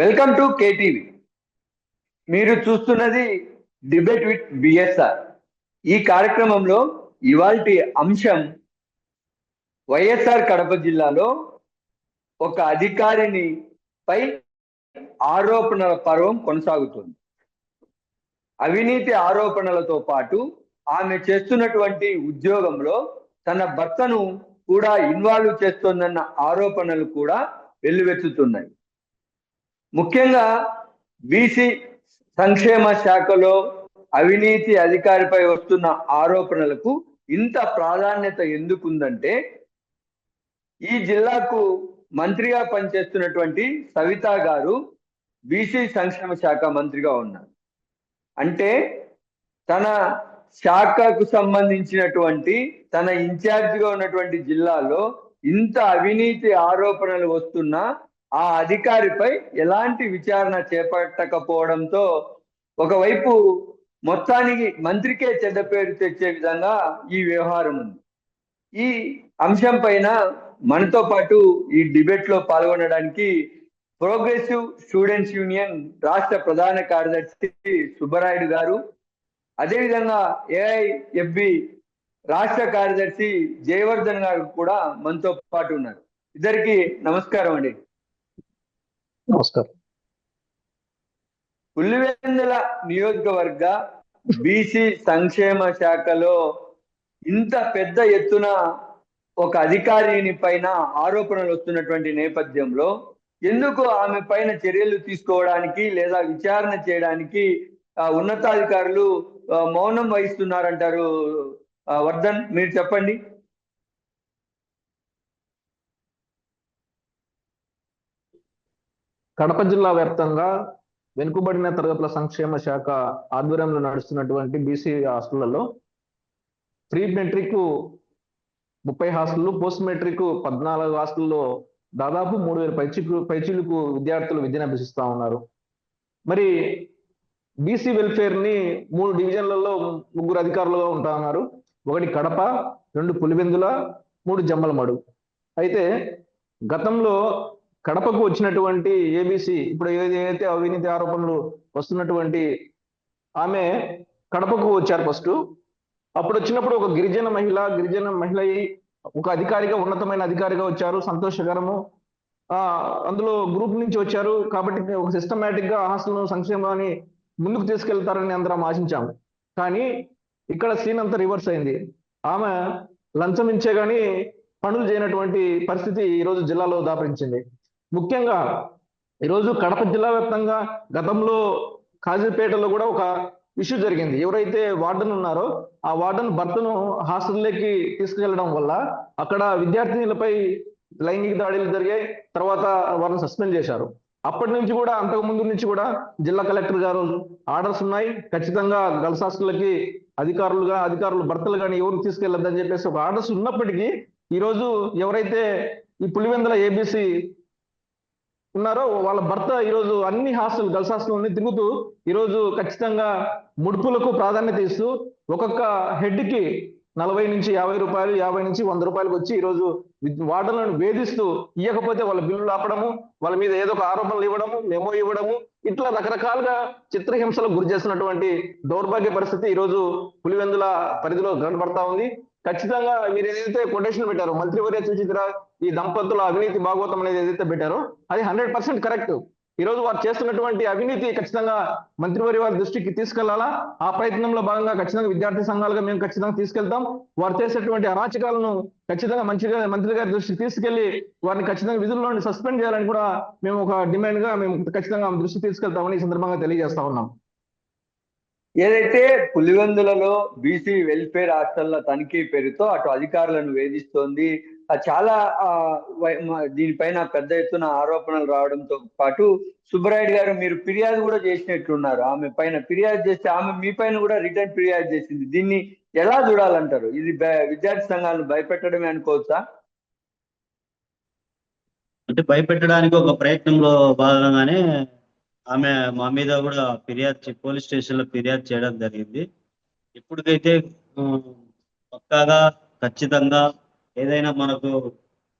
Welcome to KTV మీరు చూస్తున్నది debate with BSR ఈ కార్యక్రమంలో ఇవాల్టి అంశం వైఎస్ఆర్ కడప జిల్లాలో ఒక అధికారిని పై ఆరోపణల పర్వం కొనసాగుతుంది. అవినీతి ఆరోపణలతో పాటు ఆమె చేస్తున్నటువంటి ఉద్యోగంలో తన భర్తను కూడా ఇన్వాల్వ్ చేస్తోందన్న ఆరోపణలు కూడా వెల్లువెత్తుతున్నాయి. ముఖ్యంగా బీసీ సంక్షేమ శాఖలో అవినీతి అధికారిపై వస్తున్న ఆరోపణలకు ఇంత ప్రాధాన్యత ఎందుకుందంటే ఈ జిల్లాకు మంత్రిగా పనిచేస్తున్నటువంటి సవిత గారు బీసీ సంక్షేమ శాఖ మంత్రిగా ఉన్నారు. అంటే తన శాఖకు సంబంధించినటువంటి తన ఇన్ఛార్జిగా ఉన్నటువంటి జిల్లాలో ఇంత అవినీతి ఆరోపణలు వస్తున్నా ఆ అధికారిపై ఎలాంటి విచారణ చేపట్టకపోవడంతో ఒకవైపు మొత్తానికి మంత్రికే చెడ్డ పేరు తెచ్చే విధంగా ఈ వ్యవహారం ఉంది. ఈ అంశం పైన మనతో పాటు ఈ డిబేట్లో పాల్గొనడానికి ప్రోగ్రెసివ్ స్టూడెంట్స్ యూనియన్ రాష్ట్ర ప్రధాన కార్యదర్శి సుబ్బరాయుడు గారు అదేవిధంగా ఏఐఎఫ్బి రాష్ట్ర కార్యదర్శి జయవర్ధన్ గారు కూడా మనతో పాటు ఉన్నారు. ఇద్దరికి నమస్కారం అండి. నమస్కారం. పులివెందుల నియోజకవర్గ బీసీ సంక్షేమ శాఖలో ఇంత పెద్ద ఎత్తున ఒక అధికారిని పైన ఆరోపణలు వస్తున్నటువంటి నేపథ్యంలో ఎందుకు ఆమె పైన చర్యలు తీసుకోవడానికి లేదా విచారణ చేయడానికి ఉన్నతాధికారులు మౌనం వహిస్తున్నారంటారు వర్ధన్ మీరు చెప్పండి. కడప జిల్లా వ్యాప్తంగా వెనుకబడిన తరగతుల సంక్షేమ శాఖ ఆధ్వర్యంలో నడుస్తున్నటువంటి బీసీ హాస్టళ్ళలో ప్రీ మెట్రిక్ ముప్పై హాస్టళ్ళు పోస్ట్ మెట్రిక్ పద్నాలుగు హాస్టల్లో దాదాపు మూడు వేల పైచికు పైచిలకు విద్యార్థులు విద్యను అభ్యసిస్తా ఉన్నారు. మరి బీసీ వెల్ఫేర్ని మూడు డివిజన్లలో ముగ్గురు అధికారులుగా ఉంటా ఉన్నారు. ఒకటి కడప రెండు పులివెందుల మూడు జమ్మలమడు. అయితే గతంలో కడపకు వచ్చినటువంటి ఏబిసి ఇప్పుడు ఏదైతే అవినీతి ఆరోపణలు వస్తున్నటువంటి ఆమె కడపకు వచ్చారు ఫస్ట్ అప్పుడు వచ్చినప్పుడు ఒక గిరిజన మహిళ గిరిజన మహిళ ఒక అధికారిగా ఉన్నతమైన అధికారిగా వచ్చారు సంతోషకరము. ఆ అందులో గ్రూప్ నుంచి వచ్చారు. కాబట్టి ఒక సిస్టమేటిక్గా హాస్టల్ సంక్షేమాన్ని ముందుకు తీసుకెళ్తారని అందరం ఆశించాము. కానీ ఇక్కడ సీన్ అంతా రివర్స్ అయింది. ఆమె లంచం ఇచ్చే గాని పనులు చేయనటువంటి పరిస్థితి ఈ రోజు జిల్లాలో దాపరించింది. ముఖ్యంగా ఈరోజు కడప జిల్లా వ్యాప్తంగా గతంలో కాజీపేటలో కూడా ఒక ఇష్యూ జరిగింది. ఎవరైతే వార్డెన్ ఉన్నారో ఆ వార్డెన్ భర్తను హాస్టల్లోకి తీసుకెళ్ళడం వల్ల అక్కడ విద్యార్థినులపై లైంగిక దాడులు జరిగాయి. తర్వాత వారిని సస్పెండ్ చేశారు. అప్పటి నుంచి కూడా అంతకు ముందు నుంచి కూడా జిల్లా కలెక్టర్ గారు ఆర్డర్స్ ఉన్నాయి. ఖచ్చితంగా గర్ల్స్ హాస్టల్కి అధికారులుగా అధికారులు భర్తలు కానీ ఎవరు తీసుకెళ్ళొద్దని చెప్పేసి ఒక ఆర్డర్స్ ఉన్నప్పటికీ ఈరోజు ఎవరైతే ఈ పులివెందుల ఏబీసీ ఉన్నారో వాళ్ళ భర్త ఈరోజు అన్ని హాస్టల్ గర్ల్స్ హాస్టల్ అన్ని తిరుగుతూ ఈరోజు ఖచ్చితంగా ముడుపులకు ప్రాధాన్యత ఇస్తూ ఒక్కొక్క హెడ్కి నలభై నుంచి యాభై రూపాయలు యాభై నుంచి వంద రూపాయలకు వచ్చి ఈరోజు విద్- వేధిస్తూ ఇవ్వకపోతే వాళ్ళ బిల్లులు ఆపడము వాళ్ళ మీద ఏదో ఒక ఆరోపణలు ఇవ్వడము మెమో ఇవ్వడము ఇట్లా రకరకాలుగా చిత్రహింసలకు గురి చేస్తున్నటువంటి దౌర్భాగ్య పరిస్థితి ఈ రోజు పులివెందుల పరిధిలో కనబడతా ఉంది. ఖచ్చితంగా మీరు ఏదైతే కొటేషన్ పెట్టారు మంత్రివర్య సుచిత్ర ఈ దంపతుల అవినీతి భాగవతం అనేది ఏదైతే పెట్టారో అది హండ్రెడ్ పర్సెంట్ కరెక్ట్ ఈ రోజు వారు చేస్తున్నటువంటి అవినీతి ఖచ్చితంగా మంత్రివర్య వారి దృష్టికి తీసుకెళ్ళాలా? ఆ ప్రయత్నంలో భాగంగా ఖచ్చితంగా విద్యార్థి సంఘాలుగా మేము ఖచ్చితంగా తీసుకెళ్తాం. వారు చేసేటువంటి అరాచకాలను ఖచ్చితంగా మంచిగా మంత్రి గారి దృష్టికి తీసుకెళ్ళి వారిని ఖచ్చితంగా విధుల్లో నుండి సస్పెండ్ చేయాలని కూడా మేము ఒక డిమాండ్గా మేము ఖచ్చితంగా దృష్టి తీసుకెళ్తామని ఈ సందర్భంగా తెలియజేస్తా ఉన్నాం. ఏదైతే పులివెందులలో బీసీ వెల్ఫేర్ హాస్టళ్ళ తనిఖీ పేరుతో అటు అధికారులను వేధిస్తోంది చాలా దీనిపైన పెద్ద ఎత్తున ఆరోపణలు రావడంతో పాటు సుబ్బరాయుడు గారు మీరు ఫిర్యాదు కూడా చేసినట్లున్నారు. ఆమె పైన ఫిర్యాదు చేస్తే ఆమె మీ పైన కూడా రిటర్న్ ఫిర్యాదు చేసింది. దీన్ని ఎలా చూడాలంటారు? ఇది విద్యార్థి సంఘాలను భయపెట్టడమే అనుకోవచ్చా? అంటే భయపెట్టడానికి ఒక ప్రయత్నంలో భాగంగానే ఆమె మా మీద కూడా ఫిర్యాదు పోలీస్ స్టేషన్లో ఫిర్యాదు చేయడం జరిగింది. ఇప్పటికైతే పక్కాగా ఖచ్చితంగా ఏదైనా మనకు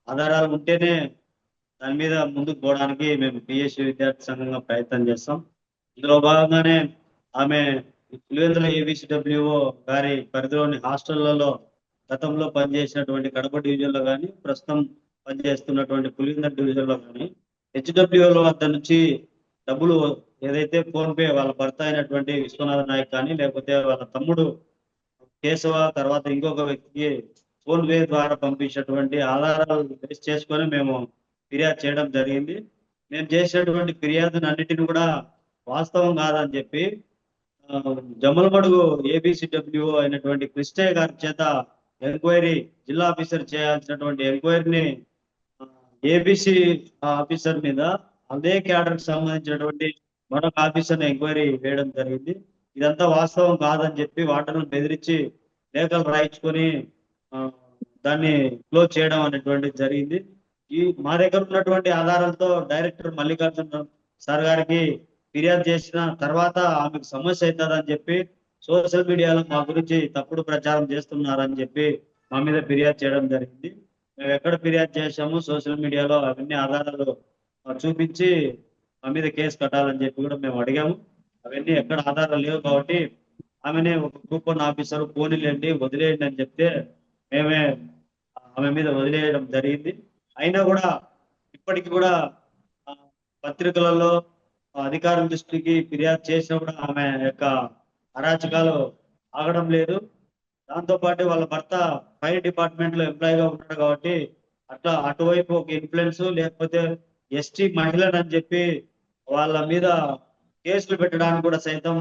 ఆధారాలు ఉంటేనే దాని మీద ముందుకు పోవడానికి మేము పిఎస్సి విద్యార్థి సంఘంగా ప్రయత్నం చేస్తాం. ఇందులో భాగంగానే ఆమె పులివెందుల ఏబిసిడబ్ల్యూఓ గారి పరిధిలోని హాస్టళ్ళలో గతంలో పనిచేసినటువంటి కడప డివిజన్లో కానీ ప్రస్తుతం పనిచేస్తున్నటువంటి పులివెందుల డివిజన్లో కానీ హెచ్డబ్ల్యూఓల వద్ద నుంచి డబ్బులు ఏదైతే ఫోన్పే వాళ్ళ భర్త అయినటువంటి విశ్వనాథ నాయక్ కానీ లేకపోతే వాళ్ళ తమ్ముడు కేశవ తర్వాత ఇంకొక వ్యక్తికి ఫోన్ వే ద్వారా పంపించినటువంటి ఆధారాలు బేస్ చేసుకొని మేము ఫిర్యాదు చేయడం జరిగింది. మేము చేసినటువంటి ఫిర్యాదును అన్నిటిని కూడా వాస్తవం కాదని చెప్పి జమ్మలమడుగు ఏబిసిడబ్ల్యూ అయినటువంటి కృష్ణయ్య గారి చేత ఎంక్వైరీ జిల్లా ఆఫీసర్ చేయాల్సినటువంటి ఎంక్వైరీని ఏబిసి ఆఫీసర్ మీద అదే క్యాడర్కి సంబంధించినటువంటి మరొక ఆఫీసర్ ఎంక్వైరీ వేయడం జరిగింది. ఇదంతా వాస్తవం కాదని చెప్పి వాటర్ను బెదిరించి లేఖలు రాయించుకొని దాన్ని క్లోజ్ చేయడం అనేటువంటిది జరిగింది. ఈ మా దగ్గర ఉన్నటువంటి ఆధారాలతో డైరెక్టర్ మల్లికార్జున సార్ గారికి ఫిర్యాదు చేసిన తర్వాత ఆమెకు సమస్య అవుతుందని చెప్పి సోషల్ మీడియాలో మా గురించి తప్పుడు ప్రచారం చేస్తున్నారని చెప్పి మా మీద ఫిర్యాదు చేయడం జరిగింది. మేము ఎక్కడ ఫిర్యాదు చేశాము సోషల్ మీడియాలో అవన్నీ ఆధారాలు చూపించి మా మీద కేసు కట్టాలని చెప్పి కూడా మేము అడిగాము. అవన్నీ ఎక్కడ ఆధారాలు లేవు కాబట్టి ఆమెనే ఒక కూపన్ ఆఫీసర్ పోనీలేండి వదిలేయండి అని చెప్తే మేమే ఆమె మీద వదిలేయడం జరిగింది. అయినా కూడా ఇప్పటికి కూడా పత్రికలలో అధికారుల దృష్టికి ఫిర్యాదు చేసినా కూడా ఆమె యొక్క అరాచకాలు ఆగడం లేదు. దాంతో పాటు వాళ్ళ భర్త ఫైర్ డిపార్ట్మెంట్లో ఎంప్లాయీగా ఉన్నాడు కాబట్టి అట్లా అటువైపు ఒక ఇన్ఫ్లుయెన్స్ లేకపోతే ఎస్టీ మహిళను అని చెప్పి వాళ్ళ మీద కేసులు పెట్టడానికి కూడా సైతం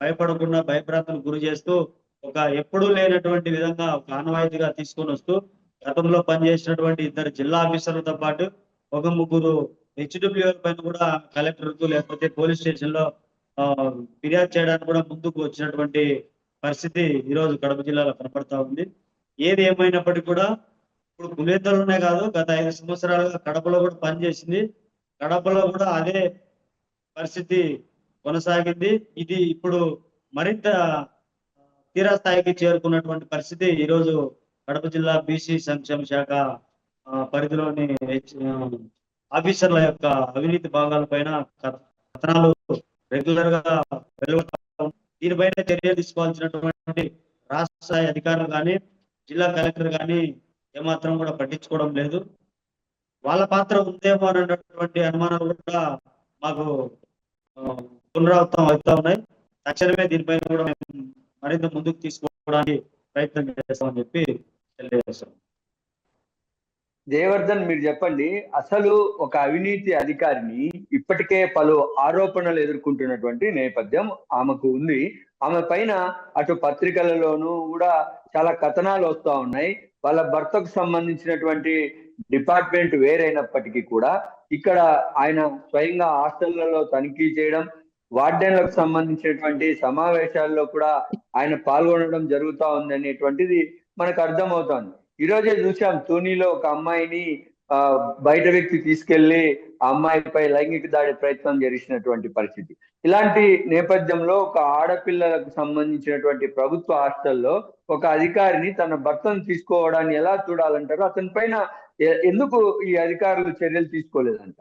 భయపడకుండా భయభ్రాంతులకు గురి చేస్తూ ఒక ఎప్పుడూ లేనటువంటి విధంగా ఒక ఆనవాయితీగా తీసుకొని వస్తూ గతంలో పనిచేసినటువంటి ఇద్దరు జిల్లా ఆఫీసర్లతో పాటు ఒక ముగ్గురు హెచ్డబ్ల్యూ పైన కూడా కలెక్టర్కు లేకపోతే పోలీస్ స్టేషన్లో ఫిర్యాదు చేయడానికి కూడా ముందుకు వచ్చినటువంటి పరిస్థితి ఈ రోజు కడప జిల్లాలో కనపడతా ఉంది. ఏది ఏమైనప్పటికీ కూడా ఇప్పుడు పులివెందులనే కాదు గత ఐదు సంవత్సరాలుగా కడపలో కూడా పనిచేసింది. కడపలో కూడా అదే పరిస్థితి కొనసాగింది. ఇది ఇప్పుడు మరింత తీరా స్థాయికి చేరుకున్నటువంటి పరిస్థితి ఈరోజు కడప జిల్లా బీసీ సంక్షేమ శాఖ పరిధిలోని ఆఫీసర్ల యొక్క అవినీతి భాగాల పైన కథనాలు రెగ్యులర్గా దీనిపైన చర్యలు తీసుకోవాల్సినటువంటి రాష్ట్ర స్థాయి అధికారులు కానీ జిల్లా కలెక్టర్ కానీ ఏమాత్రం కూడా పట్టించుకోవడం లేదు. వాళ్ళ పాత్ర ఉందేమో అన్నటువంటి అనుమానాలు కూడా మాకు పునరావృతం అవుతా ఉన్నాయి. తక్షణమే దీనిపైన కూడా మేము మరింత ముందుకు తీసుకోవడానికి ప్రయత్నం చేస్తామని చెప్పి తెలియజేస్తాం జయవర్ధన్ మీరు చెప్పండి అసలు ఒక అవినీతి అధికారిని ఇప్పటికే పలు ఆరోపణలు ఎదుర్కొంటున్నటువంటి నేపథ్యం ఆమెకు ఉంది. ఆమె పైన అటు పత్రికలలోనూ కూడా చాలా కథనాలు వస్తా ఉన్నాయి. వాళ్ళ భర్తకు సంబంధించినటువంటి డిపార్ట్మెంట్ వేరైనప్పటికీ కూడా ఇక్కడ ఆయన స్వయంగా హాస్టళ్ళలో తనిఖీ చేయడం వార్డెన్లకు సంబంధించినటువంటి సమావేశాల్లో కూడా ఆయన పాల్గొనడం జరుగుతా ఉంది అనేటువంటిది మనకు అర్థమవుతోంది. ఈ రోజే చూసాం తూనీలో ఒక అమ్మాయిని బయట వ్యక్తి తీసుకెళ్ళి ఆ అమ్మాయిపై లైంగిక దాడి ప్రయత్నం జరిగినటువంటి పరిస్థితి. ఇలాంటి నేపథ్యంలో ఒక ఆడపిల్లలకు సంబంధించినటువంటి ప్రభుత్వ హాస్టల్లో ఒక అధికారిని తన భర్తను తీసుకోవడాన్ని ఎలా చూడాలంటారో అతని పైన ఎందుకు ఈ అధికారులు చర్యలు తీసుకోలేదంట?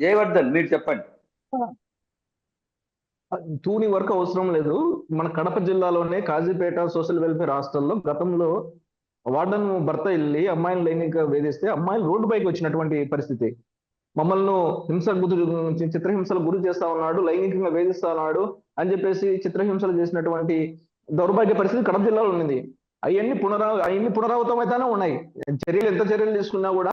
జయవర్ధన్ మీరు చెప్పండి. తూని వరకు అవసరం లేదు. మన కడప జిల్లాలోనే కాజీపేట సోషల్ వెల్ఫేర్ హాస్టల్లో గతంలో వార్డన్ భర్త వెళ్ళి అమ్మాయిని లైంగిక వేధిస్తే అమ్మాయిలు రోడ్డు పైకి వచ్చినటువంటి పరిస్థితి. మమ్మల్ని హింస గురి చిత్రహింసలు గురి చేస్తా ఉన్నాడు లైంగికంగా వేధిస్తా ఉన్నాడు అని చెప్పేసి చిత్రహింసలు చేసినటువంటి దౌర్భాగ్య పరిస్థితి కడప జిల్లాలో ఉంది అవన్నీ పునరా అవన్నీ పునరావృతం అయితేనే ఉన్నాయి. చర్యలు ఎంత చర్యలు తీసుకున్నా కూడా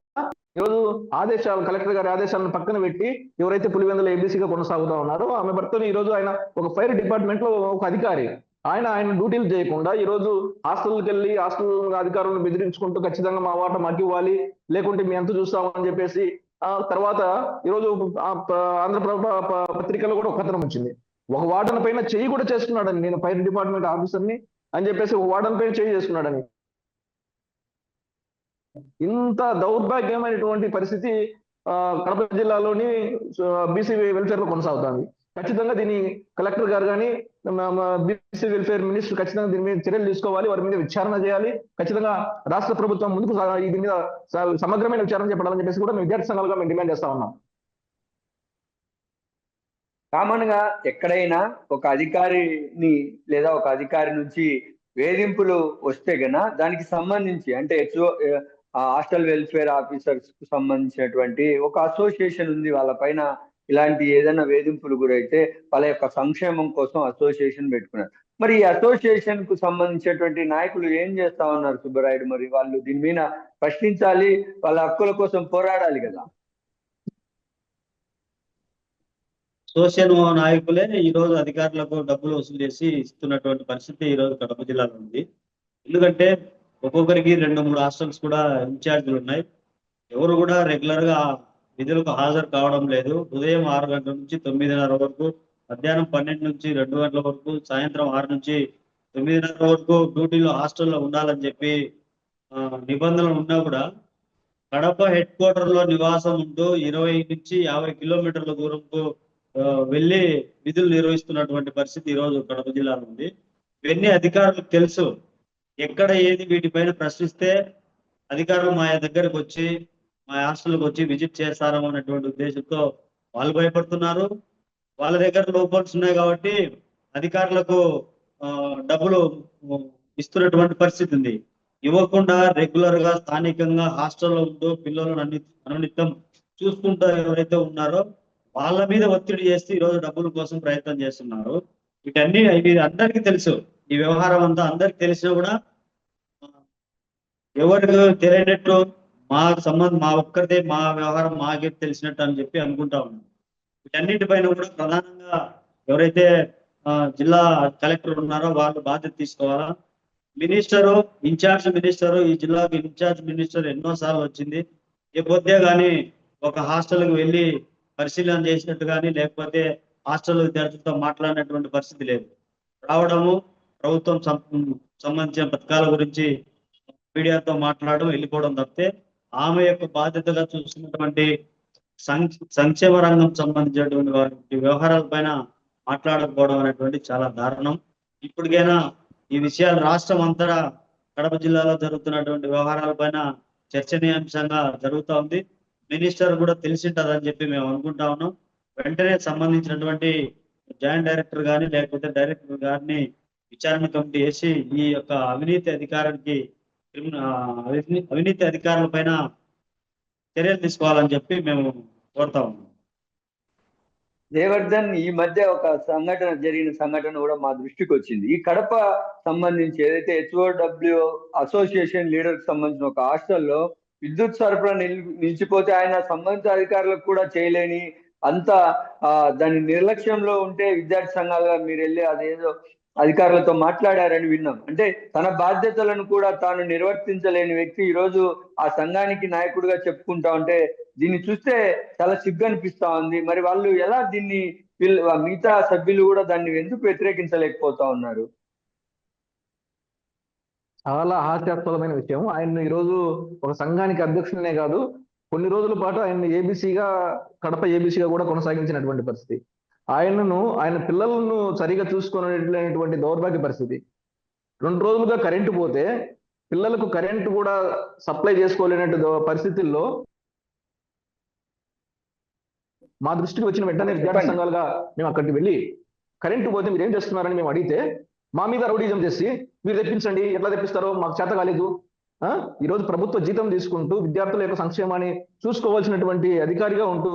ఈరోజు ఆదేశాలు కలెక్టర్ గారి ఆదేశాలను పక్కన పెట్టి ఎవరైతే పులివెందుల ఏబీసీగా కొనసాగుతా ఉన్నారో ఆమె భర్తను ఈ రోజు ఆయన ఒక ఫైర్ డిపార్ట్మెంట్లో ఒక అధికారి. ఆయన ఆయన డ్యూటీలు చేయకుండా ఈ రోజు హాస్టల్కి వెళ్ళి హాస్టల్ అధికారులను బెదిరించుకుంటూ ఖచ్చితంగా మా వాట మాకు ఇవ్వాలి లేకుంటే మేము ఎంత చూస్తామని చెప్పేసి ఆ తర్వాత ఈరోజు ఆంధ్రప్రభ పత్రికలో కూడా ఒక కథనం వచ్చింది. ఒక వార్డన్ పైన చెయ్యి కూడా చేసుకున్నాడని నేను ఫైర్ డిపార్ట్మెంట్ ఆఫీసర్ని అని చెప్పేసి ఒక వార్డన్ పైన చేయి చేసుకున్నాడని ఇంత దౌర్భాగ్యమైనటువంటి పరిస్థితి ఆ, కడప జిల్లాలోని బీసీ వెల్ఫేర్లో కొనసాగుతుంది. ఖచ్చితంగా దీని కలెక్టర్ గారు కానీ బీసీ వెల్ఫేర్ మినిస్టర్ ఖచ్చితంగా దీని మీద చర్యలు తీసుకోవాలి వారి మీద విచారణ చేయాలి. ఖచ్చితంగా రాష్ట్ర ప్రభుత్వం ముందుకు దీని మీద సమగ్రమైన విచారణ చేపడాలని చెప్పేసి కూడా మేము విద్యార్థి సంఘాలుగా మేము డిమాండ్ చేస్తా ఉన్నాం. కామన్గా ఎక్కడైనా ఒక అధికారిని లేదా ఒక అధికారి నుంచి వేధింపులు వస్తే గన దానికి సంబంధించి అంటే హెచ్ఓ హాస్టల్ వెల్ఫేర్ ఆఫీసర్స్కు సంబంధించినటువంటి ఒక అసోసియేషన్ ఉంది వాళ్ళ పైన ఇలాంటి ఏదైనా వేధింపులు గురైతే వాళ్ళ యొక్క సంక్షేమం కోసం అసోసియేషన్ పెట్టుకున్నారు. మరి ఈ అసోసియేషన్కు సంబంధించినటువంటి నాయకులు ఏం చేస్తా ఉన్నారు సుబ్బరాయుడు? మరి వాళ్ళు దీని మీద ప్రశ్నించాలి వాళ్ళ హక్కుల కోసం పోరాడాలి కదా. సోషల్ నాయకులే ఈ రోజు అధికారులకు డబ్బులు వసూలు చేసి ఇస్తున్నటువంటి పరిస్థితి ఈ రోజు కడప జిల్లాలో ఉంది. ఎందుకంటే ఒక్కొక్కరికి రెండు మూడు హాస్టల్స్ కూడా ఇన్ఛార్జీలు ఉన్నాయి. ఎవరు కూడా రెగ్యులర్గా విధులకు హాజరు కావడం లేదు. ఉదయం ఆరు గంటల నుంచి తొమ్మిదిన్నర వరకు మధ్యాహ్నం పన్నెండు నుంచి రెండు గంటల వరకు సాయంత్రం ఆరు నుంచి తొమ్మిదిన్నర వరకు డ్యూటీలో హాస్టల్లో ఉండాలని చెప్పి నిబంధనలు ఉన్నా కూడా కడప హెడ్ క్వార్టర్లో నివాసం ఉంటూ ఇరవై నుంచి యాభై కిలోమీటర్ల దూరంకు వెళ్ళి విధులు నిర్వహిస్తున్నటువంటి పరిస్థితి ఈరోజు రోజు కడప జిల్లాలో ఉంది. ఇవన్నీ అధికారులకు తెలుసు. ఎక్కడ ఏది వీటిపైన ప్రశ్నిస్తే అధికారులు మా దగ్గరకు వచ్చి మా హాస్టల్కి వచ్చి విజిట్ చేస్తారో అనేటువంటి ఉద్దేశంతో వాళ్ళు భయపడుతున్నారు. వాళ్ళ దగ్గర లోపల్స్ ఉన్నాయి కాబట్టి అధికారులకు డబ్బులు ఇస్తున్నటువంటి పరిస్థితి ఉంది. ఇవ్వకుండా రెగ్యులర్గా స్థానికంగా హాస్టల్లో ఉంటూ పిల్లలను అన్ని అనునిత్యం చూసుకుంటూ ఎవరైతే ఉన్నారో వాళ్ళ మీద ఒత్తిడి చేస్తే ఈ రోజు డబ్బుల కోసం ప్రయత్నం చేస్తున్నారు. వీటన్ని మీరు అందరికీ తెలుసు. ఈ వ్యవహారం అంతా అందరికి తెలిసినా కూడా ఎవరికి తెలియనట్టు మా సంబంధం మా ఒక్కరిదే మా వ్యవహారం మాకే తెలిసినట్టు అని చెప్పి అనుకుంటా ఉన్నాం. వీటన్నిటిపైన కూడా ప్రధానంగా ఎవరైతే జిల్లా కలెక్టర్ ఉన్నారో వాళ్ళు బాధ్యత తీసుకోవాలా? మినిస్టరు ఇన్ఛార్జ్ మినిస్టరు ఈ జిల్లాకు ఇన్ఛార్జ్ మినిస్టర్ ఎన్నో సార్లు వచ్చింది. ఏ పొద్దే కానీ ఒక హాస్టల్కి వెళ్ళి పరిశీలన చేసినట్టు కానీ లేకపోతే హాస్టల్ విద్యార్థులతో మాట్లాడినటువంటి పరిస్థితి లేదు. రావడము ప్రభుత్వం సంబంధించిన పథకాల గురించి మీడియాతో మాట్లాడడం వెళ్ళిపోవడం తప్పితే ఆమె యొక్క బాధ్యతగా చూసినటువంటి సం- సంక్షేమ రంగం సంబంధించినటువంటి వారి వ్యవహారాల పైన మాట్లాడకపోవడం అనేటువంటి చాలా దారుణం. ఇప్పటికైనా ఈ విషయాలు రాష్ట్రం అంతటా కడప జిల్లాలో జరుగుతున్నటువంటి వ్యవహారాల పైన చర్చనీయాంశంగా జరుగుతూ ఉంది. మినిస్టర్ కూడా తెలిసింటదని చెప్పి మేము అనుకుంటా ఉన్నాం. వెంటనే సంబంధించినటువంటి జాయింట్ డైరెక్టర్ గాని లేకపోతే డైరెక్టర్ గారిని విచారణ కమిటీ వేసి ఈ యొక్క అవినీతి అధికారానికి అవినీతి అధికారుల పైన చర్యలు తీసుకోవాలని చెప్పి మేము కోరుతా ఉన్నాం. జయవర్ధన్ ఈ మధ్య ఒక సంఘటన జరిగిన సంఘటన కూడా మా దృష్టికి వచ్చింది. ఈ కడప సంబంధించి ఏదైతే హెచ్ఓడబ్ల్యూ అసోసియేషన్ లీడర్కి సంబంధించిన ఒక హాస్టల్లో విద్యుత్ సరఫరా నిలిచిపోతే ఆయన సంబంధిత అధికారులకు కూడా చేయలేని అంత దాని నిర్లక్ష్యంలో ఉంటే విద్యార్థి సంఘాలుగా మీరు వెళ్ళి అదేదో అధికారులతో మాట్లాడారని విన్నాం. అంటే తన బాధ్యతలను కూడా తాను నిర్వర్తించలేని వ్యక్తి ఈ రోజు ఆ సంఘానికి నాయకుడిగా చెప్పుకుంటా ఉంటే దీన్ని చూస్తే చాలా సిగ్గు అనిపిస్తా ఉంది. మరి వాళ్ళు ఎలా దీన్ని వీళ్ళు మిగతా సభ్యులు కూడా దాన్ని ఎందుకు వ్యతిరేకించలేకపోతా ఉన్నారు? చాలా హాస్యాస్పదమైన విషయం. ఆయన ఈ రోజు ఒక సంఘానికి అధ్యక్షులనే కాదు కొన్ని రోజుల పాటు ఆయన ఏబీసీగా కడప ఏబీసీగా కూడా కొనసాగించినటువంటి పరిస్థితి. ఆయనను ఆయన పిల్లలను సరిగా చూసుకునేటువంటి దౌర్భాగ్య పరిస్థితి రెండు రోజులుగా కరెంటు పోతే పిల్లలకు కరెంటు కూడా సప్లై చేసుకోలేనట్టు పరిస్థితుల్లో మా దృష్టికి వచ్చిన వెంటనే విద్యార్థి. సంఘాలుగా మేము అక్కడికి వెళ్ళి కరెంటు పోతే మీరు ఏం చేస్తున్నారని మేము అడిగితే మా మీద రౌడీజం చేసి మీరు తెప్పించండి ఎట్లా తెప్పిస్తారో మాకు చేత కాలేదు ఆ? ఈ రోజు ప్రభుత్వ జీతం తీసుకుంటూ విద్యార్థుల యొక్క సంక్షేమాన్ని చూసుకోవాల్సినటువంటి అధికారిగా ఉంటూ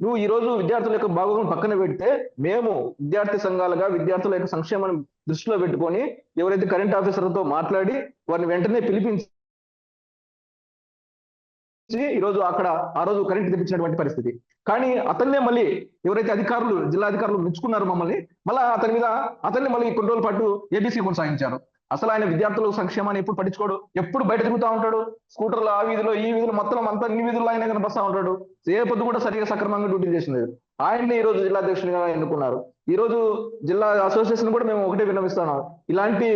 నువ్వు ఈ రోజు విద్యార్థుల యొక్క బాగోగులను పక్కన పెడితే మేము విద్యార్థి సంఘాలుగా విద్యార్థుల యొక్క సంక్షేమాన్ని దృష్టిలో పెట్టుకొని ఎవరైతే కరెంట్ ఆఫీసర్లతో మాట్లాడి వారిని వెంటనే పిలిపించి ఈ రోజు అక్కడ ఆ రోజు కరెంట్ తెప్పించినటువంటి పరిస్థితి. కానీ అతన్నే మళ్ళీ ఎవరైతే అధికారులు జిల్లా అధికారులు మెచ్చుకున్నారు మమ్మల్ని మళ్ళా అతని మీద అతన్ని మళ్ళీ కొన్ని రోజుల పాటు ఏబీసీ కొనసాగించారు. అసలు ఆయన విద్యార్థుల సంక్షేమాన్ని ఎప్పుడు పట్టించుకోడు? ఎప్పుడు బయట తిరుగుతూ ఉంటాడు? స్కూటర్లు ఆ వీధిలో ఈ వీధిలో మొత్తం అంతా అన్ని వీధుల్లో ఆయన కనిపిస్తూ ఉంటాడు. ఏ పొద్దు కూడా సరిగా సక్రమంగా డ్యూటీ చేసినది ఆయన్ని ఈ రోజు జిల్లా అధ్యక్షునిగా ఎన్నుకున్నారు. ఈ రోజు జిల్లా అసోసియేషన్ కూడా మేము ఒకటే విన్నవిస్తున్నాం. ఇలాంటి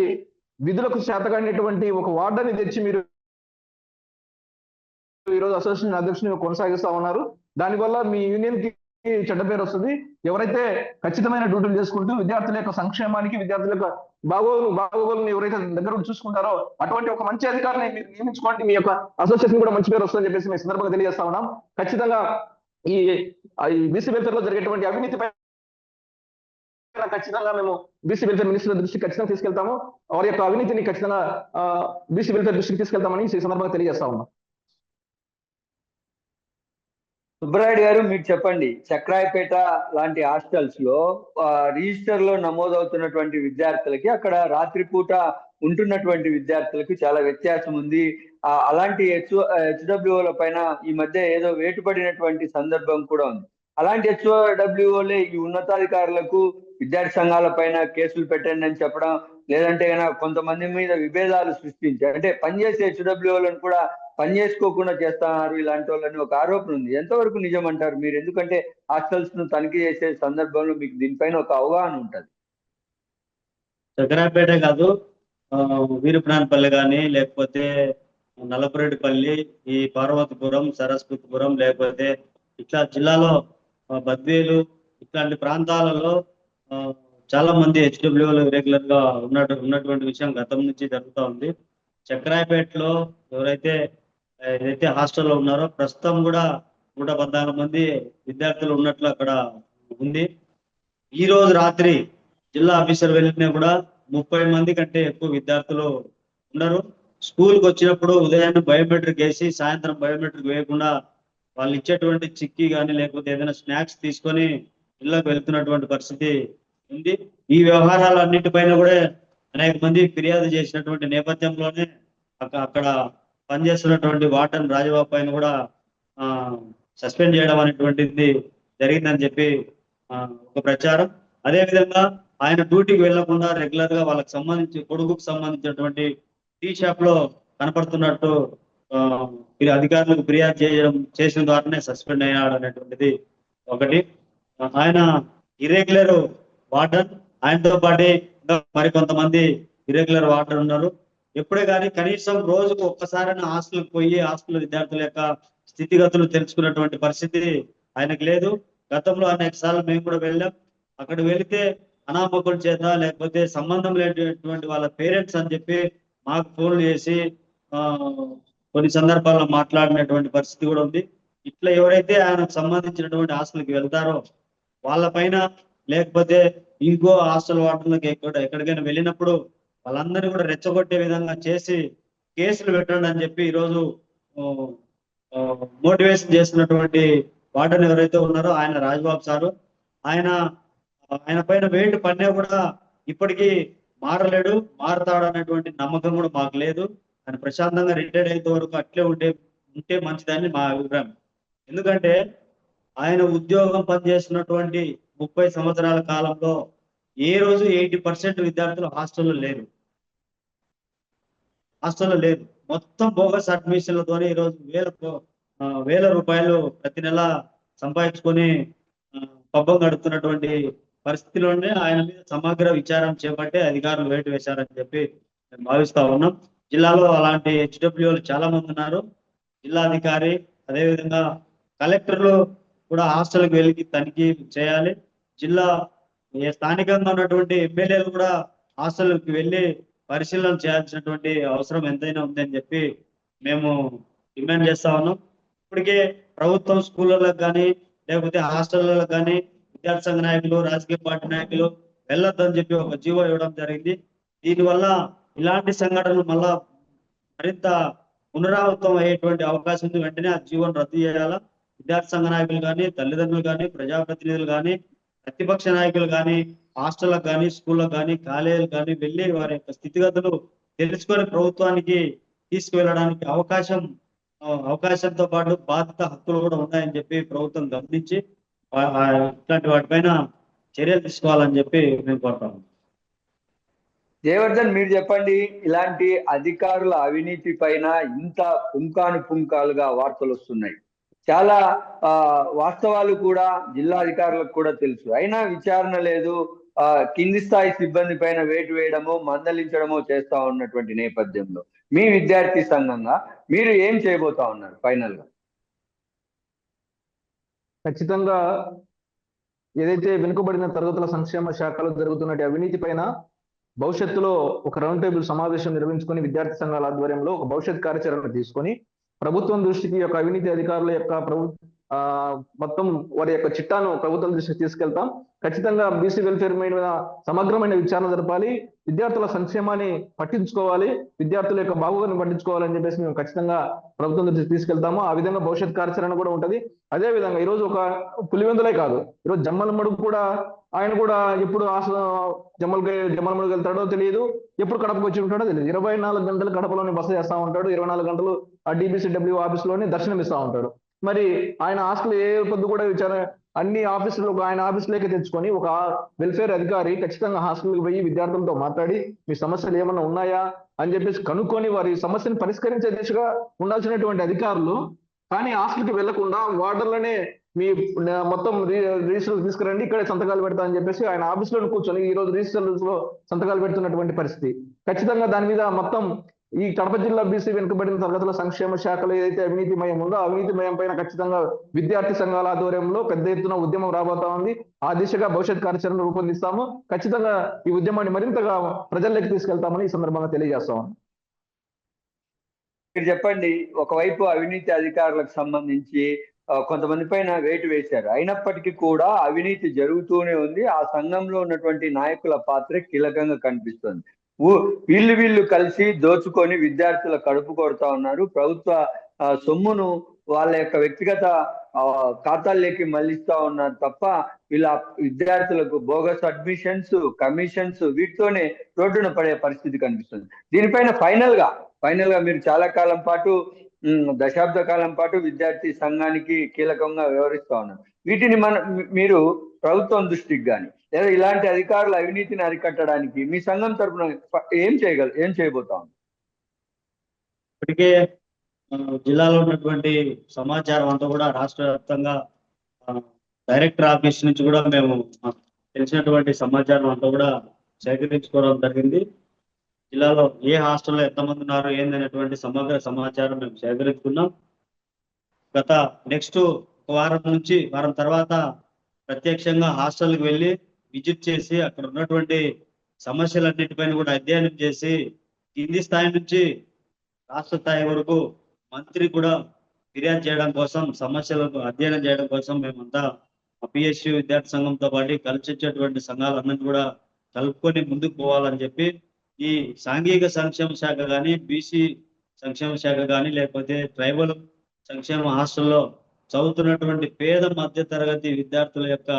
విధులకు చేతగాడినటువంటి ఒక వార్డని తెచ్చి మీరు ఈ రోజు అసోసియేషన్ అధ్యక్షుని కొనసాగిస్తా ఉన్నారు. దానివల్ల మీ యూనియన్కి చెడ్డ పేరు వస్తుంది. ఎవరైతే ఖచ్చితమైన డ్యూటీలు చేసుకుంటూ విద్యార్థుల యొక్క సంక్షేమానికి విద్యార్థుల యొక్క బాగోగులు బాగోగులను ఎవరైతే దగ్గర చూసుకుంటారో అటువంటి ఒక మంచి అధికారిని మీరు నియమించుకోండి. మీ యొక్క అసోసియేషన్ కూడా మంచి పేరు వస్తుందని చెప్పేసి మేము సందర్భంగా తెలియజేస్తా ఉన్నాం. ఖచ్చితంగా ఈ బీసీ వెల్ఫేర్లో జరిగేటువంటి అవినీతి ఖచ్చితంగా మేము బీసీ వెల్ఫేర్ మినిస్టర్ దృష్టికి ఖచ్చితంగా తీసుకెళ్తాము. వారి యొక్క అవినీతిని ఖచ్చితంగా బీసీ వెల్ఫేర్ దృష్టికి తీసుకెళ్తామని ఈ సందర్భంగా తెలియజేస్తా ఉన్నాం. సుబ్బరాయుడు గారు మీరు చెప్పండి. చక్రాయపేట లాంటి హాస్టల్స్లో రిజిస్టర్లో నమోదవుతున్నటువంటి విద్యార్థులకి అక్కడ రాత్రిపూట ఉంటున్నటువంటి విద్యార్థులకి చాలా వ్యత్యాసం ఉంది. అలాంటి హెచ్ హెచ్డబ్ల్యూఓల పైన ఈ మధ్య ఏదో వేటుపడినటువంటి సందర్భం కూడా ఉంది. అలాంటి హెచ్ఓడబ్ల్యూఓలే ఈ ఉన్నతాధికారులకు విద్యార్థి సంఘాల పైన కేసులు పెట్టండి అని చెప్పడం లేదంటే కొంతమంది మీద విభేదాలు సృష్టించారు అంటే పనిచేసే హెచ్డబ్ల్యూఓలను కూడా పని చేసుకోకుండా చేస్తున్నారు ఇలాంటి వాళ్ళని ఒక ఆరోపణ ఉంది. ఎంతవరకు నిజం అంటారు మీరు ఎందుకంటే హాస్టల్స్ను తనిఖీ చేసే సందర్భంలో మీకు దీనిపైన ఒక అవగాహన ఉంటది. చక్రాపేట కాదు వీరప్రాణపల్లి కానీ లేకపోతే నల్లపురెడ్డిపల్లి ఈ పార్వతీపురం సరస్వతిపురం లేకపోతే ఇట్లా జిల్లాలో బద్వేలు ఇట్లాంటి ప్రాంతాలలో చాలా మంది హెచ్డబ్ల్యూలు రెగ్యులర్గా ఉన్నట్టు ఉన్నటువంటి విషయం గతం నుంచి జరుగుతూ ఉంది. చక్రాయపేటలో ఎవరైతే ఏదైతే హాస్టల్లో ఉన్నారో ప్రస్తుతం కూడా నూట పద్నాలుగు మంది విద్యార్థులు ఉన్నట్లు అక్కడ ఉంది. ఈ రోజు రాత్రి జిల్లా ఆఫీసర్ వెళ్ళినా కూడా ముప్పై మంది కంటే ఎక్కువ విద్యార్థులు ఉన్నారు స్కూల్కి వచ్చినప్పుడు ఉదయాన్నే బయోమెట్రిక్ వేసి సాయంత్రం బయోమెట్రిక్ వేయకుండా వాళ్ళు ఇచ్చేటువంటి చిక్కీ కానీ లేకపోతే ఏదైనా స్నాక్స్ తీసుకొని ఇళ్ళకు వెళ్తున్నటువంటి పరిస్థితి ఉంది. ఈ వ్యవహారాలు వ్యవహారాలన్నిటిపైన కూడా అనేక మంది ఫిర్యాదు చేసినటువంటి నేపథ్యంలోనే అక్కడ పనిచేస్తున్నటువంటి వాటన్ రాజబాబు పైన కూడా సస్పెండ్ చేయడం అనేటువంటిది జరిగిందని చెప్పి ఒక ప్రచారం. అదే విధంగా ఆయన డ్యూటీకి వెళ్ళకుండా రెగ్యులర్గా వాళ్ళకి సంబంధించి కొడుకుకు సంబంధించినటువంటి టీ షాప్లో కనపడుతున్నట్టు వీరి అధికారులకు ఫిర్యాదు చేయడం చేసిన ద్వారానే సస్పెండ్ అయ్యాడు అనేటువంటిది ఒకటి. ఆయన ఇరెగ్యులర్ వాటర్ ఆయనతో పాటు మరికొంతమంది ఇరెగ్యులర్ వాటర్ ఉన్నారు. ఎప్పుడే కానీ కనీసం రోజుకు ఒక్కసారైనా హాస్టల్కి పోయి హాస్టల్ విద్యార్థుల యొక్క స్థితిగతులు తెలుసుకున్నటువంటి పరిస్థితి ఆయనకు లేదు. గతంలో అనేక సార్లు మేము కూడా వెళ్ళాం. అక్కడ వెళితే అనామకుల చేత లేకపోతే సంబంధం లేనటువంటి వాళ్ళ పేరెంట్స్ అని చెప్పి మాకు ఫోన్లు చేసి ఆ కొన్ని సందర్భాల్లో మాట్లాడినటువంటి పరిస్థితి కూడా ఉంది. ఇట్లా ఎవరైతే ఆయనకు సంబంధించినటువంటి హాస్టల్కి వెళ్తారో వాళ్ళ పైన లేకపోతే ఇంకో హాస్టల్ వాటర్లకు ఎక్కడ ఎక్కడికైనా వెళ్ళినప్పుడు వాళ్ళందరినీ కూడా రెచ్చగొట్టే విధంగా చేసి కేసులు పెట్టండి అని చెప్పి ఈరోజు మోటివేషన్ చేస్తున్నటువంటి వార్డెన్ ఎవరైతే ఉన్నారో ఆయన రాజ్బాబు సారు ఆయన ఆయన పైన వెయిట్ పన్నే కూడా ఇప్పటికీ మారలేడు మారతాడు అనేటువంటి నమ్మకం కూడా మాకు లేదు. ఆయన ప్రశాంతంగా రిటైర్డ్ అయ్యే వరకు అట్లే ఉంటే ఉంటే మంచిదని మా అభిప్రాయం. ఎందుకంటే ఆయన ఉద్యోగం పనిచేస్తున్నటువంటి ముప్పై సంవత్సరాల కాలంలో ఏ రోజు ఎయిటీ పర్సెంట్ విద్యార్థులు హాస్టల్లో లేరు. హాస్టల్లో లేరు. మొత్తం బోగస్ అడ్మిషన్లతోనే ఈరోజు వేల వేల రూపాయలు ప్రతి నెల సంపాదించుకొని పబ్బం గడుపుతున్నటువంటి పరిస్థితిలోనే ఆయన మీద సమగ్ర విచారం చేపట్టే అధికారులు వేటు వేశారని చెప్పి మేము భావిస్తా ఉన్నాం. జిల్లాలో అలాంటి హెచ్డబ్ల్యూలు చాలా మంది ఉన్నారు. జిల్లాధికారి అదేవిధంగా కలెక్టర్లు కూడా హాస్టల్కి వెళ్ళి తనిఖీ చేయాలి. జిల్లా స్థానికంగా ఉన్నటువంటి ఎమ్మెల్యేలు కూడా హాస్టల్కి వెళ్ళి పరిశీలన చేయాల్సినటువంటి అవసరం ఎంతైనా ఉందని చెప్పి మేము డిమాండ్ చేస్తా ఉన్నాం. ఇప్పటికే ప్రభుత్వం స్కూళ్ళకు కానీ లేకపోతే హాస్టళ్ళకు కానీ విద్యార్థి సంఘ నాయకులు రాజకీయ పార్టీ నాయకులు వెళ్ళొద్దని చెప్పి ఒక జీవో ఇవ్వడం జరిగింది. దీనివల్ల ఇలాంటి సంఘటనలు మళ్ళా మరింత పునరావృతం అయ్యేటువంటి అవకాశం ఉంది. వెంటనే ఆ జీవోను రద్దు చేయాలా? విద్యార్థి సంఘ నాయకులు కానీ తల్లిదండ్రులు కానీ ప్రజాప్రతినిధులు కానీ ప్రతిపక్ష నాయకులు కానీ హాస్టళ్ళకు కానీ స్కూళ్ళకు కానీ కాలేజీలకు కానీ వెళ్ళి వారి యొక్క స్థితిగతులు తెలుసుకొని ప్రభుత్వానికి తీసుకువెళ్ళడానికి అవకాశం అవకాశంతో పాటు బాధ్యత హక్కులు కూడా ఉన్నాయని చెప్పి ప్రభుత్వం గమనించి ఇట్లాంటి వాటిపైన చర్యలు తీసుకోవాలని చెప్పి మేము కోరుతాం జయవర్ధన్ మీరు చెప్పండి ఇలాంటి అధికారుల అవినీతి పైన ఇంత పుంకాను పుంకాలుగా వార్తలు వస్తున్నాయి. చాలా ఆ వాస్తవాలు కూడా జిల్లా అధికారులకు కూడా తెలుసు. అయినా విచారణ లేదు. ఆ కింది స్థాయి సిబ్బంది పైన వేటు వేయడమో మందలించడమో చేస్తా ఉన్నటువంటి నేపథ్యంలో. మీ విద్యార్థి సంఘంగా మీరు ఏం చేయబోతా ఉన్నారు ఫైనల్గా ఖచ్చితంగా ఏదైతే వెనుకబడిన తరగతుల సంక్షేమ శాఖలో జరుగుతున్న అవినీతి పైన భవిష్యత్తులో ఒక రౌండ్ టేబుల్ సమావేశం నిర్వహించుకొని విద్యార్థి సంఘాల ఆధ్వర్యంలో ఒక భవిష్యత్ కార్యాచరణ తీసుకొని ప్రభుత్వం దృష్టికి యొక్క అవినీతి అధికారుల యొక్క ప్రభు ఆ మొత్తం వారి యొక్క చిట్టాను ప్రభుత్వం దృష్టికి తీసుకెళ్తాం. ఖచ్చితంగా బీసీ వెల్ఫేర్ మీద సమగ్రమైన విచారణ జరపాలి. విద్యార్థుల సంక్షేమాన్ని పట్టించుకోవాలి. విద్యార్థుల యొక్క బాగోగుని పట్టించుకోవాలని చెప్పేసి మేము ఖచ్చితంగా ప్రభుత్వం దృష్టికి తీసుకెళ్తాము. ఆ విధంగా భవిష్యత్ కార్యాచరణ కూడా ఉంటది. అదే విధంగా ఈ రోజు ఒక పులివెందులే కాదు. ఈరోజు జమ్మల మడుగు కూడా ఆయన కూడా ఎప్పుడు ఆశ జమ్మలకి జమ్మల మడుగు వెళ్తాడో తెలియదు. ఎప్పుడు కడపకు వచ్చి ఉంటాడో తెలియదు. ఇరవై నాలుగు గంటలు కడపలోనే బస చేస్తా ఉంటాడు. ఇరవై నాలుగు గంటలు ఆ డిబిసిడబ్ల్యూ ఆఫీస్లోనే దర్శనం ఇస్తా ఉంటాడు. మరి ఆయన ఆస్తులు ఏ పొద్దు కూడా విచారణ అన్ని ఆఫీసులు ఆయన ఆఫీసులోకి తెచ్చుకొని ఒక వెల్ఫేర్ అధికారి ఖచ్చితంగా హాస్టల్కి పోయి విద్యార్థులతో మాట్లాడి మీ సమస్యలు ఏమైనా ఉన్నాయా? అని చెప్పేసి కనుక్కొని వారి సమస్యను పరిష్కరించే దిశగా ఉండాల్సినటువంటి అధికారులు. కానీ హాస్టల్కి వెళ్ళకుండా వార్డర్లనే మీ మొత్తం రి- రిజిస్టర్లు తీసుకురండి ఇక్కడే సంతకాలు పెడతా అని చెప్పేసి ఆయన ఆఫీస్లో కూర్చొని ఈ రోజు రిజిస్టర్స్లో సంతకాలు పెడుతున్నటువంటి పరిస్థితి. ఖచ్చితంగా దాని మీద మొత్తం ఈ కడప జిల్లా బీసీ వెనుకబడిన తరగతుల సంక్షేమ శాఖలో ఏదైతే అవినీతిమయం ఉందో అవినీతిమయం పైన ఖచ్చితంగా విద్యార్థి సంఘాల ఆధ్వర్యంలో పెద్ద ఎత్తున ఉద్యమం రాబోతా ఉంది. ఆ దిశగా భవిష్యత్ కార్యాచరణ రూపొందిస్తాము. ఖచ్చితంగా ఈ ఉద్యమాన్ని మరింతగా ప్రజల్లోకి తీసుకెళ్తామని ఈ సందర్భంగా తెలియజేస్తాము మీరు చెప్పండి ఒకవైపు అవినీతి అధికారులకు సంబంధించి కొంతమంది పైన వేటు వేశారు. అయినప్పటికీ కూడా అవినీతి జరుగుతూనే ఉంది. ఆ సంఘంలో ఉన్నటువంటి నాయకుల పాత్ర కీలకంగా కనిపిస్తుంది. వీళ్ళు వీళ్ళు కలిసి దోచుకొని విద్యార్థుల కడుపు కొడతా ఉన్నారు. ప్రభుత్వ సొమ్మును వాళ్ళ యొక్క వ్యక్తిగత ఖాతాల్లోకి మళ్ళిస్తా ఉన్నారు తప్ప వీళ్ళ విద్యార్థులకు బోగస్ అడ్మిషన్స్ కమిషన్స్ వీటితోనే రోడ్డున పడే పరిస్థితి కనిపిస్తుంది. దీనిపైన ఫైనల్గా ఫైనల్గా మీరు చాలా కాలం పాటు దశాబ్ద కాలం పాటు విద్యార్థి సంఘానికి కీలకంగా వ్యవహరిస్తా ఉన్నారు. వీటిని మన మీరు ప్రభుత్వం దృష్టికి కానీ లేదా ఇలాంటి అధికారుల అవినీతిని అరికట్టడానికి మీ సంఘం తరపున ఏం చేయగల ఏం చేయబోతాం? ఇప్పటికే జిల్లాలో ఉన్నటువంటి సమాచారం అంతా కూడా రాష్ట్ర వ్యాప్తంగా డైరెక్టర్ ఆఫీస్ నుంచి కూడా మేము తెలిసినటువంటి సమాచారం అంతా కూడా సేకరించుకోవడం జరిగింది. జిల్లాలో ఏ హాస్టల్లో ఎంతమంది ఉన్నారు ఏందనేటువంటి సమగ్ర సమాచారం మేము సేకరించుకున్నాం. గత నెక్స్ట్ ఒక వారం నుంచి వారం తర్వాత ప్రత్యక్షంగా హాస్టల్కి వెళ్ళి విజిట్ చేసి అక్కడ ఉన్నటువంటి సమస్యలన్నిటిపైన కూడా అధ్యయనం చేసి కింది స్థాయి నుంచి రాష్ట్ర స్థాయి వరకు మంత్రి కూడా ఫిర్యాదు చేయడం కోసం సమస్యలకు అధ్యయనం చేయడం కోసం మేమంతా పిఎస్యు విద్యార్థి సంఘంతో పాటు కలిసి వచ్చేటువంటి సంఘాలన్నింటినీ కూడా కలుపుకొని ముందుకు పోవాలని చెప్పి ఈ సాంఘిక సంక్షేమ శాఖ కానీ బీసీ సంక్షేమ శాఖ కానీ లేకపోతే ట్రైబల్ సంక్షేమ హాస్టల్లో చదువుతున్నటువంటి పేద మధ్య తరగతి విద్యార్థుల యొక్క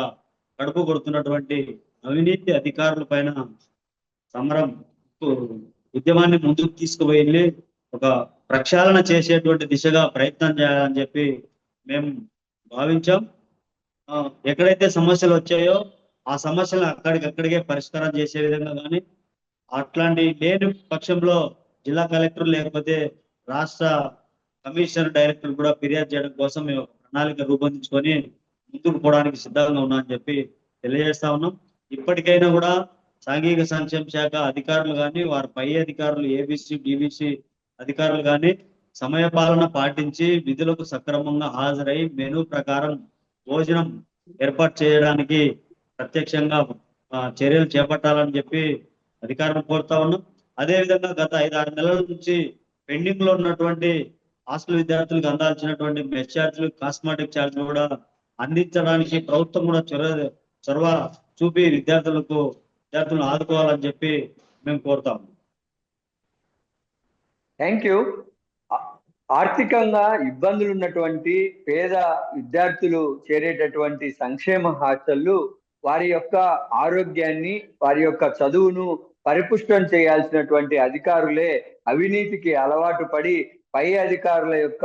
కడుపు కొడుతున్నటువంటి అవినీతి అధికారుల పైన సమరం ఉద్యమాన్ని ముందుకు తీసుకువెళ్ళి ఒక ప్రక్షాళన చేసేటువంటి దిశగా ప్రయత్నం చేయాలని చెప్పి మేము భావించాం. ఎక్కడైతే సమస్యలు వచ్చాయో ఆ సమస్యలను అక్కడికక్కడికే పరిష్కారం చేసే విధంగా కానీ అట్లాంటి లేని పక్షంలో జిల్లా కలెక్టర్ లేకపోతే రాష్ట్ర కమిషనర్ డైరెక్టర్ కూడా ఫిర్యాదు చేయడం కోసం మేము ప్రణాళిక రూపొందించుకొని ముందుకు పోవడానికి సిద్ధంగా ఉన్నామని చెప్పి తెలియజేస్తా ఉన్నాం. ఇప్పటికైనా కూడా సాంఘిక సంక్షేమ శాఖ అధికారులు కానీ వారి పై అధికారులు ఏబిసి డిబిసి అధికారులు కానీ సమయ పాలన పాటించి విధులకు సక్రమంగా హాజరై మెనూ ప్రకారం భోజనం ఏర్పాటు చేయడానికి ప్రత్యక్షంగా చర్యలు చేపట్టాలని చెప్పి అధికారులు కోరుతా ఉన్నాం. అదేవిధంగా గత ఐదు ఆరు నెలల నుంచి పెండింగ్లో ఉన్నటువంటి హాస్టల్ విద్యార్థులకు అందాల్సినటువంటి మెస్ ఛార్జీలు కాస్మెటిక్ ఛార్జీలు కూడా అందించడానికి ప్రభుత్వం కూడా చొరవ చొరవ చూపి విద్యార్థులకు విద్యార్థులను ఆదుకోవాలని చెప్పి మేము కోరుతాము థ్యాంక్ యూ. ఆర్థికంగా ఇబ్బందులు ఉన్నటువంటి పేద విద్యార్థులు చేరేటటువంటి సంక్షేమ హాస్టళ్ళు వారి యొక్క ఆరోగ్యాన్ని వారి యొక్క చదువును పరిపుష్టం చేయాల్సినటువంటి అధికారులే అవినీతికి అలవాటు పడి పై అధికారుల యొక్క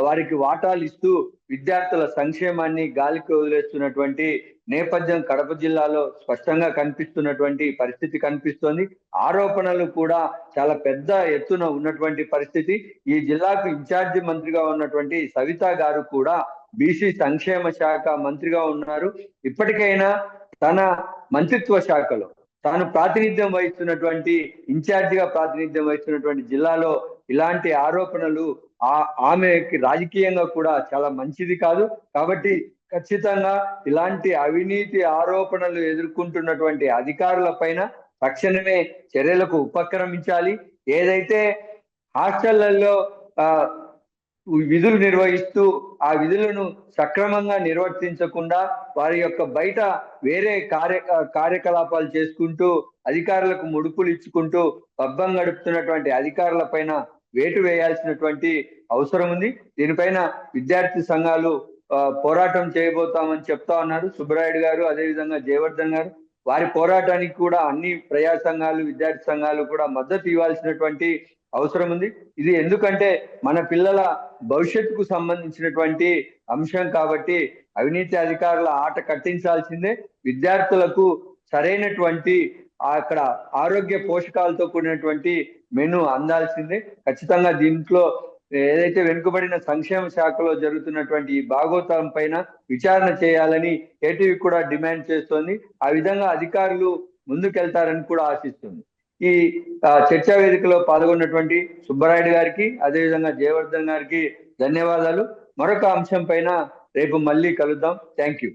వారికి వాటాలు ఇస్తూ విద్యార్థుల సంక్షేమాన్ని గాలికి వదిలేస్తున్నటువంటి నేపథ్యం కడప జిల్లాలో స్పష్టంగా కనిపిస్తున్నటువంటి పరిస్థితి కనిపిస్తోంది. ఆరోపణలు కూడా చాలా పెద్ద ఎత్తున ఉన్నటువంటి పరిస్థితి. ఈ జిల్లాకు ఇన్ఛార్జి మంత్రిగా ఉన్నటువంటి సవిత గారు కూడా బీసీ సంక్షేమ శాఖ మంత్రిగా ఉన్నారు. ఇప్పటికైనా తన మంత్రిత్వ శాఖలో తాను ప్రాతినిధ్యం వహిస్తున్నటువంటి ఇన్ఛార్జిగా ప్రాతినిధ్యం వహిస్తున్నటువంటి జిల్లాలో ఇలాంటి ఆరోపణలు ఆ ఆమెకి రాజకీయంగా కూడా చాలా మంచిది కాదు. కాబట్టి ఖచ్చితంగా ఇలాంటి అవినీతి ఆరోపణలు ఎదుర్కొంటున్నటువంటి అధికారుల పైన తక్షణమే చర్యలకు ఉపక్రమించాలి. ఏదైతే హాస్టళ్ళలో ఆ, విధులు నిర్వహిస్తూ ఆ విధులను సక్రమంగా నిర్వర్తించకుండా వారి యొక్క బయట వేరే కార్య కార్యకలాపాలు చేసుకుంటూ అధికారులకు ముడుపులు ఇచ్చుకుంటూ పబ్బం గడుపుతున్నటువంటి అధికారుల పైన వేటు వేయాల్సినటువంటి అవసరం ఉంది. దీనిపైన విద్యార్థి సంఘాలు పోరాటం చేయబోతామని చెప్తా ఉన్నారు. సుబ్బరాయుడు గారు అదేవిధంగా జయవర్ధన్ గారు. వారి పోరాటానికి కూడా అన్ని ప్రజా సంఘాలు విద్యార్థి సంఘాలు కూడా మద్దతు ఇవ్వాల్సినటువంటి అవసరం ఉంది. ఇది ఎందుకంటే మన పిల్లల భవిష్యత్తుకు సంబంధించినటువంటి అంశం కాబట్టి అవినీతి అధికారుల ఆట కట్టించాల్సిందే. విద్యార్థులకు సరైనటువంటి అక్కడ ఆరోగ్య పోషకాలతో కూడినటువంటి మెను అందాల్సిందే. ఖచ్చితంగా దీంట్లో ఏదైతే వెనుకబడిన సంక్షేమ శాఖలో జరుగుతున్నటువంటి ఈ భాగోతం పైన విచారణ చేయాలని ఏటీవీ కూడా డిమాండ్ చేస్తోంది. ఆ విధంగా అధికారులు ముందుకెళ్తారని కూడా ఆశిస్తుంది. ఈ చర్చా వేదికలో పాల్గొన్నటువంటి సుబ్బరాయుడు గారికి అదేవిధంగా జయవర్ధన్ గారికి ధన్యవాదాలు. మరొక అంశం పైన రేపు మళ్ళీ కలుద్దాం. Thank you.